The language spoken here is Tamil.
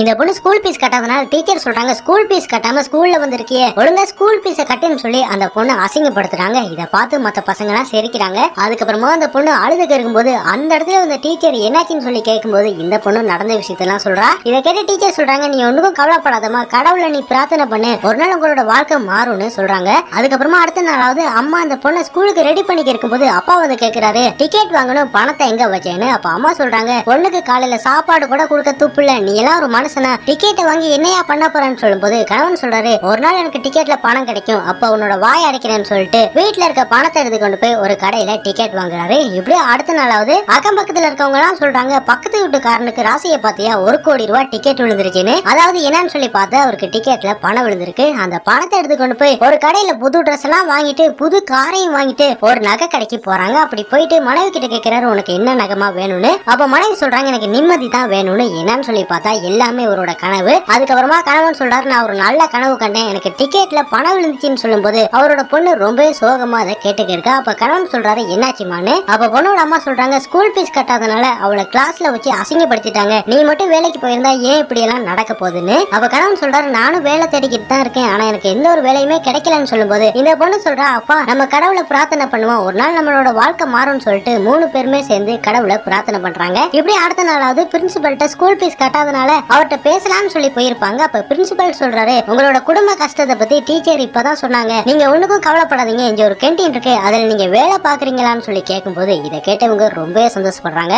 இந்த பொண்ணு ஸ்கூல் ஃபீஸ் கட்டாதனால டீச்சர் சொல்றாங்க ஸ்கூல் ஃபீஸ் கட்டாம ஸ்கூல்ல வந்திருக்கியே. ஒழுங்கா ஸ்கூல் ஃபீஸை கட்டுன்னு சொல்லி அந்த பொண்ணு அசிங்கப்படுத்துறாங்க. இதை பார்த்து மத்த பசங்க எல்லாம் சிரிக்கிறாங்க. அதுக்கப்புறமா அந்த பொண்ணு அழுதுக்கு இருக்கும்போது அந்த இடத்துல அந்த டீச்சர் என்னாச்சுன்னு சொல்லி கேட்கும்போது இந்த பொண்ணு நடந்த விஷயத்தெல்லாம் சொல்றா. இதை கேட்ட டீச்சர் சொல்றாங்க நீ ஒன்றுக்கும் கவலைப்படாதம்மா. கடவுளை நீ பிரார்த்தனை பண்ணு. ஒரு நாள் உங்களோட வாழ்க்கை மாறும்னு சொல்றாங்க. அதுக்கப்புறமா அடுத்த நாளாவது அம்மா அந்த பொண்ணை ஸ்கூலுக்கு ரெடி பண்ணி இருக்கும்போது அப்பா வந்து கேட்கிறாரு டிக்கெட் வாங்கணும் பணத்தை எங்க வச்சேன்னு அப்ப அம்மா சொல்றாங்க பொண்ணுக்கு காலையில சாப்பாடு கூட கொடுக்க துப்புல நீ எல்லாம் ஒரு மனுஷனா டிக்கெட்டை வாங்கி என்னையா பண்ண போறேன்னு சொல்லும்போது கணவன் சொல்றாரு ஒரு நாள் எனக்கு டிக்கெட்ல பணம் கிடைக்கும் அப்ப உன்னோட வாய் அடைக்கிறேன்னு சொல்லிட்டு வீட்டுல இருக்க பணத்தை எடுத்து கொண்டு போய் ஒரு கடையில டிக்கெட் வாங்குறாரு. இப்படியே அடுத்த நாளாவது அக்கம் பக்கத்துல இருக்கவங்க எல்லாம் சொல்றாங்க பக்கத்து வீட்டுக்காரனுக்கு ராசியை பாத்தியா ஒரு கோடி ரூபாய் டிக்கெட் விழுந்துருச்சுன்னு. அதாவது என்னன்னு சொல்லி பார்த்தா அவருக்கு டிக்கெட்ல பணம் விழுந்திருக்கு. அந்த பணத்தை எடுத்து கொண்டு போய் ஒரு கடையில புது ட்ரெஸ் எல்லாம் வாங்கிட்டு புது காரையும் வாங்கிட்டு ஒரு நகை கடைக்கு போறாங்க. அப்படி போயிட்டு மனைவி கிட்ட கேக்குறாரு உனக்கு என்ன நகமா வேணும்னு? அப்ப மனைவி சொல்றாங்க எனக்கு நிம்மதி தான் வேணும்னு. என்னன்னு சொல்லி பார்த்தா எல்லாமே இவரோட கனவு. அதுக்கப்புறமா கணவன் சொல்றாரு. நான் ஒரு நல்ல கனவு கண்டேன். எனக்கு டிக்கெட்ல பணம் விழுந்துச்சுன்னு சொல்லும்போது அவரோட பொண்ணு ரொம்பவே சோகமா அதை கேட்டுக்க அப்ப கணவன் சொல்றாரு என்னாச்சுமான்னு அப்ப பொண்ணோட அம்மா சொல்றாங்க ஸ்கூல் ஃபீஸ் கட்டாதனால அவளை கிளாஸ்ல வச்சு அசிங்கப்படுத்திட்டாங்க. நீ மட்டும் வேலைக்கு போயிருந்தா ஏன் இப்படி எல்லாம் நடக்க போகுதுன்னு? அப்ப கணவன் சொல்றாரு நானும் வேலை தேடிக்கிட்டு தான் இருக்கேன். ஆனா எனக்கு எந்த ஒரு வேலையுமே கிடைக்கலன்னு சொல்லும்போது இந்த பொண்ணு சொல்றா அப்பா நம்ம கடவுளை பிரார்த்தனை பண்ணுவோம். ஒரு நாள் நம்மளோட வாழ்க்கை மாறும்னு சொல்லிட்டு மூணு பேருமே சேர்ந்து கடவுளை பிரார்த்தனை பண்றாங்க. இப்படி அடுத்த நாளாவது பிரின்சிபல்கிட்ட ஸ்கூல் ஃபீஸ் கட்டாதனால அவர்கிட்ட பேசலாம்னு சொல்லி போயிருப்பாங்க. அப்ப பிரின்சிபல் சொல்றாரு உங்களோட குடும்ப கஷ்டத்தை பத்தி டீச்சர் இப்பதான் சொன்னாங்க. நீங்க ஒண்ணுக்கும் கவலைப்படாதீங்க. இங்க ஒரு கேன்டீன் இருக்கு. அதுல நீங்க வேலை பாக்குறீங்களான்னு சொல்லி கேட்கும்போது இதை கேட்டவங்க ரொம்பவே சந்தோஷப்படுறாங்க.